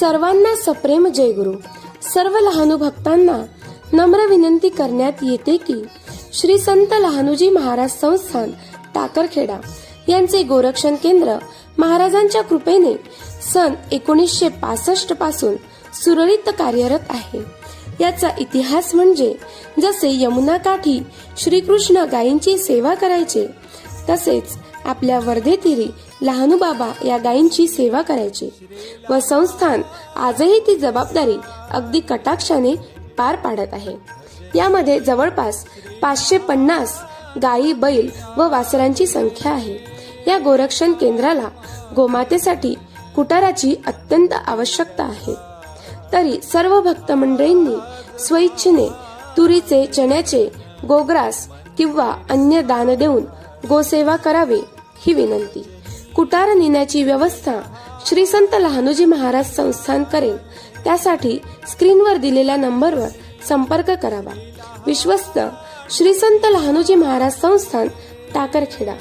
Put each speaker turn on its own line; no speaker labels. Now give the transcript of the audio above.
सर्वांना सप्रेम जयगुरु सर्व लहानू भक्तांना नम्र विनंती करण्यात येते की श्री संत लहानूजी महाराज संस्थान टाकरखेडा यांचे गोरक्षण केंद्र महाराजांच्या कृपेने सन एकोणीसशे पासष्टपासून सुरळीत कार्यरत आहे. याचा इतिहास म्हणजे जसे यमुना काठी श्रीकृष्ण गायींची सेवा करायचे तसेच आपल्या वर्धेतिरी लहानू बाबा या गायींची सेवा करायचे. व संस्थान आजही ती जबाबदारी अगदी कटाक्षाने पार पाडत आहे. यामध्ये जवळपास पाचशे पन्नास गायी बैल व वासरांची संख्या आहे. या गोरक्षण केंद्राला गोमातेसाठी कुटाराची अत्यंत आवश्यकता आहे. तरी सर्व भक्त मंडळींनी स्वइच्छेने तुरीचे चण्याचे गोग्रास किंवा अन्य दान देऊन गोसेवा करावी. ही विनंती. कुटार नेण्याची व्यवस्था श्री संत लहानूजी महाराज संस्थान करेल त्यासाठी स्क्रीनवर दिलेल्या नंबरवर संपर्क करावा. विश्वस्त श्री संत लहानूजी महाराज संस्थान टाकरखेडा.